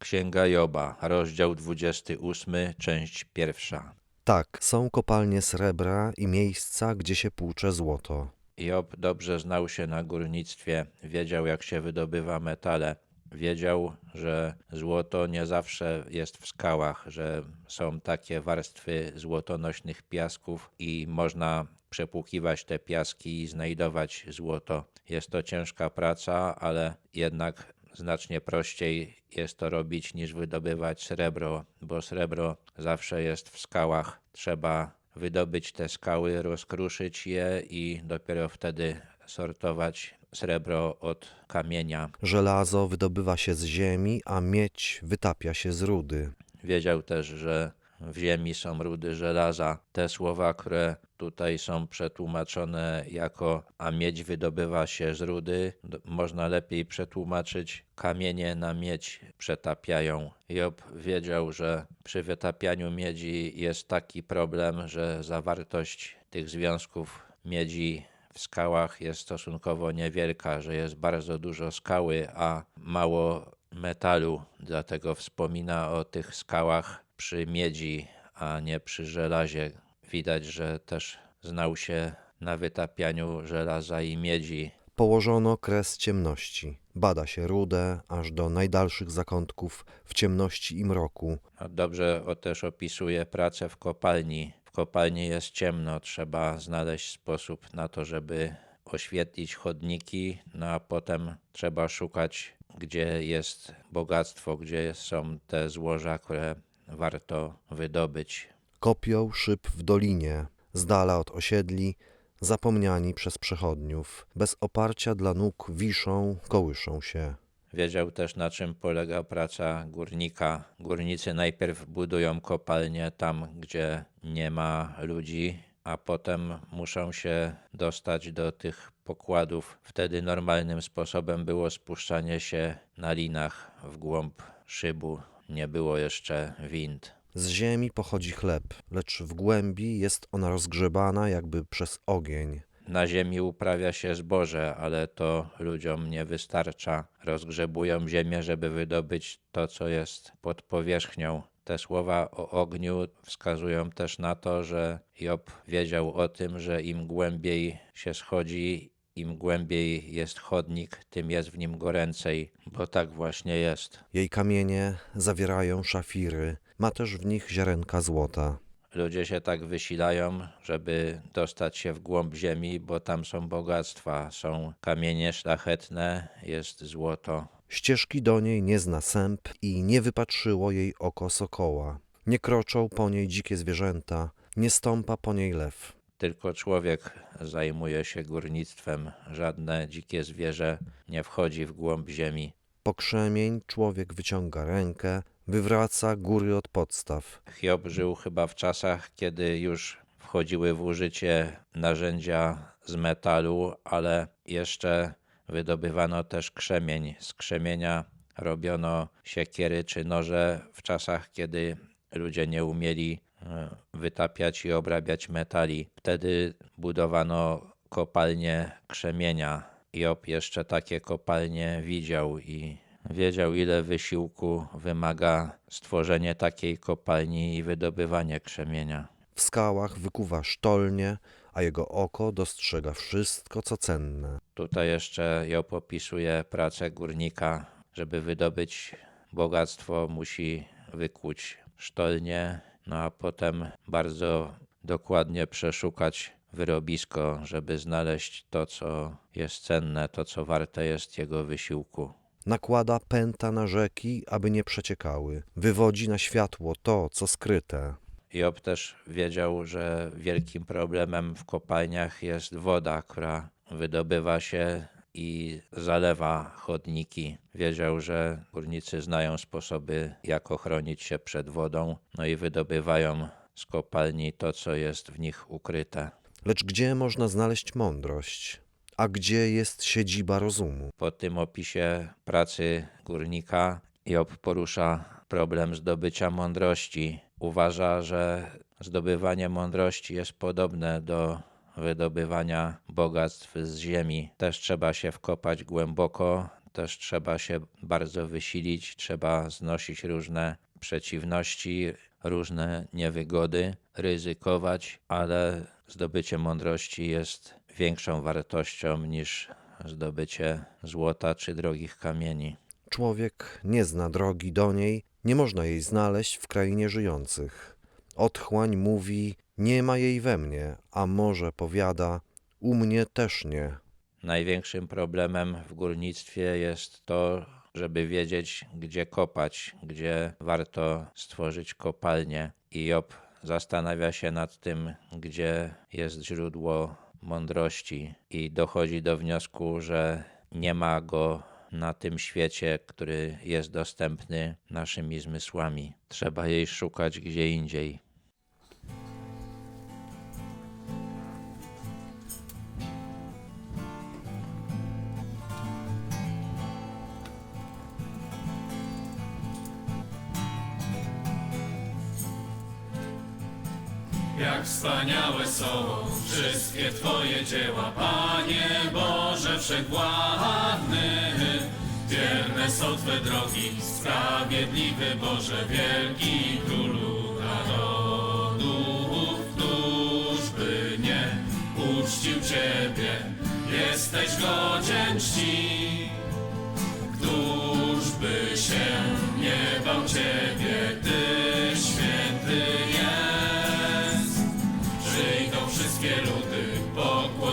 Księga Joba, rozdział 28, część pierwsza. Tak, są kopalnie srebra i miejsca, gdzie się płucze złoto. Job dobrze znał się na górnictwie, wiedział jak się wydobywa metale. Wiedział, że złoto nie zawsze jest w skałach, że są takie warstwy złotonośnych piasków i można przepłukiwać te piaski i znajdować złoto. Jest to ciężka praca, ale jednak znacznie prościej jest to robić niż wydobywać srebro, bo srebro zawsze jest w skałach. Trzeba wydobyć te skały, rozkruszyć je i dopiero wtedy sortować srebro od kamienia. Żelazo wydobywa się z ziemi, a miedź wytapia się z rudy. Wiedział też, że w ziemi są rudy żelaza. Te słowa, które tutaj są przetłumaczone jako a miedź wydobywa się z rudy, można lepiej przetłumaczyć kamienie na miedź przetapiają. Job wiedział, że przy wytapianiu miedzi jest taki problem, że zawartość tych związków miedzi w skałach jest stosunkowo niewielka, że jest bardzo dużo skały, a mało metalu, dlatego wspomina o tych skałach przy miedzi, a nie przy żelazie. Widać, że też znał się na wytapianiu żelaza i miedzi. Położono kres ciemności. Bada się rudę, aż do najdalszych zakątków w ciemności i mroku. Dobrze o też opisuje pracę w kopalni. W kopalni jest ciemno, trzeba znaleźć sposób na to, żeby oświetlić chodniki, no a potem trzeba szukać, gdzie jest bogactwo, gdzie są te złoża, które warto wydobyć. Kopią szyb w dolinie, z dala od osiedli, zapomniani przez przechodniów. Bez oparcia dla nóg wiszą, kołyszą się. Wiedział też, na czym polega praca górnika. Górnicy najpierw budują kopalnię tam, gdzie nie ma ludzi, a potem muszą się dostać do tych pokładów. Wtedy normalnym sposobem było spuszczanie się na linach w głąb szybu. Nie było jeszcze wind. Z ziemi pochodzi chleb, lecz w głębi jest ona rozgrzebana jakby przez ogień. Na ziemi uprawia się zboże, ale to ludziom nie wystarcza. Rozgrzebują ziemię, żeby wydobyć to, co jest pod powierzchnią. Te słowa o ogniu wskazują też na to, że Job wiedział o tym, że im głębiej się schodzi, im głębiej jest chodnik, tym jest w nim goręcej, bo tak właśnie jest. Jej kamienie zawierają szafiry, ma też w nich ziarenka złota. Ludzie się tak wysilają, żeby dostać się w głąb ziemi, bo tam są bogactwa, są kamienie szlachetne, jest złoto. Ścieżki do niej nie zna sęp i nie wypatrzyło jej oko sokoła. Nie kroczą po niej dzikie zwierzęta, nie stąpa po niej lew. Tylko człowiek zajmuje się górnictwem, żadne dzikie zwierzę nie wchodzi w głąb ziemi. Po krzemień człowiek wyciąga rękę, wywraca góry od podstaw. Hiob żył chyba w czasach, kiedy już wchodziły w użycie narzędzia z metalu, ale jeszcze wydobywano też krzemień. Z krzemienia robiono siekiery czy noże w czasach, kiedy ludzie nie umieli wytapiać i obrabiać metali. Wtedy budowano kopalnie krzemienia. Job jeszcze takie kopalnie widział i wiedział, ile wysiłku wymaga stworzenie takiej kopalni i wydobywanie krzemienia. W skałach wykuwa sztolnie, a jego oko dostrzega wszystko, co cenne. Tutaj jeszcze Job opisuje pracę górnika. Żeby wydobyć bogactwo, musi wykuć sztolnię, no a potem bardzo dokładnie przeszukać wyrobisko, żeby znaleźć to, co jest cenne, to, co warte jest jego wysiłku. Nakłada pęta na rzeki, aby nie przeciekały. Wywodzi na światło to, co skryte. Job też wiedział, że wielkim problemem w kopalniach jest woda, która wydobywa się i zalewa chodniki. Wiedział, że górnicy znają sposoby, jak ochronić się przed wodą, no i wydobywają z kopalni to, co jest w nich ukryte. Lecz gdzie można znaleźć mądrość? A gdzie jest siedziba rozumu? Po tym opisie pracy górnika Job porusza problem zdobycia mądrości. Uważa, że zdobywanie mądrości jest podobne do wydobywania bogactw z ziemi. Też trzeba się wkopać głęboko, też trzeba się bardzo wysilić, trzeba znosić różne przeciwności, różne niewygody, ryzykować, ale zdobycie mądrości jest większą wartością niż zdobycie złota czy drogich kamieni. Człowiek nie zna drogi do niej, nie można jej znaleźć w krainie żyjących. Otchłań mówi: Nie ma jej we mnie, a morze powiada: U mnie też nie. Największym problemem w górnictwie jest to, żeby wiedzieć, gdzie kopać, gdzie warto stworzyć kopalnię. I Job zastanawia się nad tym, gdzie jest źródło mądrości, i dochodzi do wniosku, że nie ma go na tym świecie, który jest dostępny naszymi zmysłami. Trzeba jej szukać gdzie indziej. Jak wspaniałe są wszystkie Twoje dzieła, Panie Boże Wszechwładny. Wierne są Twe drogi, sprawiedliwy Boże, wielki Królu narodów. Któż by nie uczcił Ciebie, jesteś godzien czci.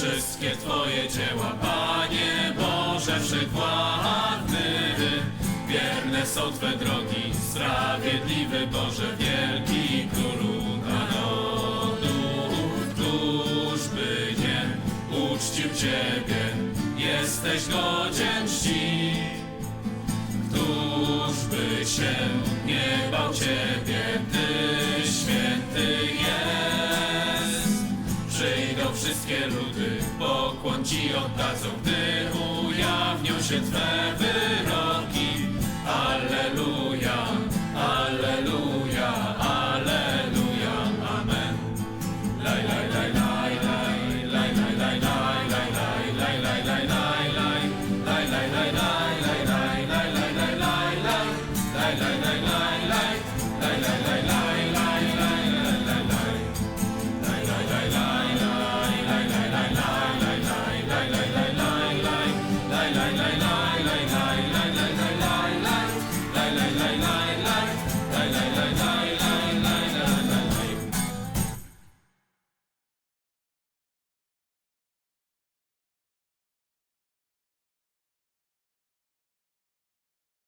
wszystkie Twoje dzieła, Panie Boże Wszechwładny. Wierne są Twe drogi, sprawiedliwy Boże, wielki Królu narodów. Któż by nie uczcił Ciebie, jesteś godzien czci. Któż by się nie bał Ciebie, Ci oddadzą, gdy ujawnią się Twe wyroki.